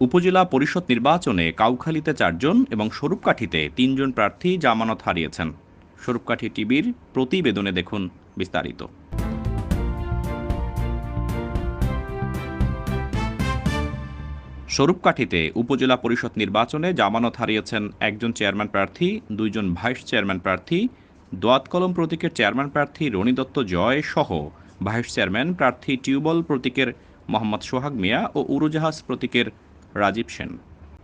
উপজেলা পরিষদ নির্বাচনে কাউখালীতে চারজন এবং স্বরূপকাঠিতে তিনজন প্রার্থী জামানত হারিয়েছেন। স্বরূপকাঠি টিভির প্রতিবেদনে দেখুন বিস্তারিত। স্বরূপকাঠিতে উপজেলা পরিষদ নির্বাচনে জামানত হারিয়েছেন একজন চেয়ারম্যান প্রার্থী, দুইজন ভাইস চেয়ারম্যান প্রার্থী, দোয়াত কলম প্রতীকের চেয়ারম্যান প্রার্থী রনি দত্ত জয় সহ ভাইস চেয়ারম্যান প্রার্থী টিউবল প্রতীকের মোহাম্মদ সোহাগ মিয়া ও উড়োজাহাজ প্রতীকের রাজীব সেন।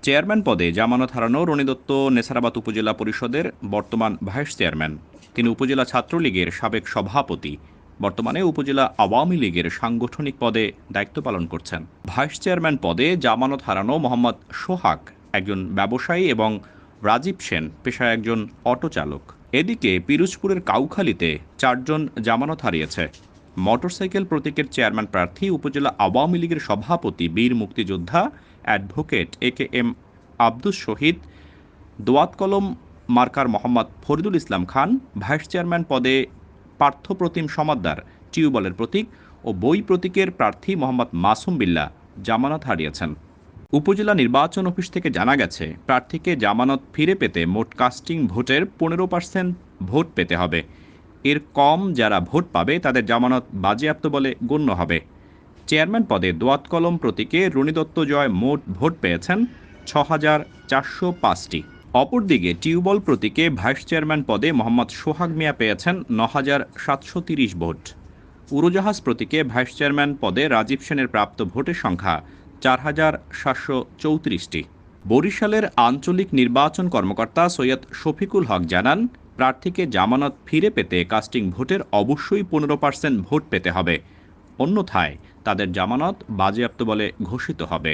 চেয়ারম্যান পদে জামানত হারানো রনি দত্ত নেসারাবাদ উপজেলা পরিষদের বর্তমান ভাইস চেয়ারম্যান। তিনি উপজেলা ছাত্রলীগের সাবেক সভাপতি। বর্তমানে উপজেলা আওয়ামী লীগের সাংগঠনিক পদে দায়িত্ব পালন করছেন। ভাইস চেয়ারম্যান পদে জামানত হারানো মোহাম্মদ সোহাগ, একজন ব্যবসায়ী এবং রাজীব সেন পেশায় একজন অটো চালক এদিকে পিরোজপুরের কাউখালীতে চারজন জামানত হারিয়েছে। মোটরসাইকেল প্রতীকের চেয়ারম্যান প্রার্থী, উপজেলা আওয়ামী লীগের সভাপতি, বীর মুক্তিযোদ্ধা advocate A K M Abdus Shahid, দোয়াত কলম মার্কার মোহাম্মদ ফরিদুল ইসলাম খান, ভাইস চেয়ারম্যান পদে পার্থপ্রতিম সমাদ্দার টিউবলের প্রতীক ও বই প্রতীকের প্রার্থী মোহাম্মদ মাসুম বিল্লা জামানত হারিয়েছেন। উপজেলা নির্বাচন অফিস থেকে জানা গেছে, প্রার্থীকে জামানত ফিরে পেতে মোট কাস্টিং ভোটের পনেরো পার্সেন্ট ভোট পেতে হবে। এর কম যারা ভোট পাবে, তাদের জামানত বাজেয়াপ্ত বলে গণ্য হবে। চেয়ারম্যান পদে দোয়াত কলম প্রতীকে রুণীদত্ত জয় মোট ভোট পেয়েছেন ছ হাজার চারশো পাঁচটি। অপরদিকে টিউবল প্রতীকে ভাইস চেয়ারম্যান পদে মোহাম্মদ সোহাগ মিয়া পেয়েছেন ন হাজার সাতশো তিরিশ ভোট। উড়োজাহাজ প্রতীকে ভাইস চেয়ারম্যান পদে রাজীব সেনের প্রাপ্ত ভোটের সংখ্যা চার হাজার সাতশো চৌত্রিশটি। বরিশালের আঞ্চলিক নির্বাচন কর্মকর্তা সৈয়দ শফিকুল হক জানান প্রার্থীকে জামানত ফিরে পেতে কাস্টিং ভোটের অবশ্যই পনেরো পার্সেন্ট ভোট পেতে হবে। অন্যথায় তাদের জামানত বাজেয়াপ্ত বলে ঘোষিত হবে।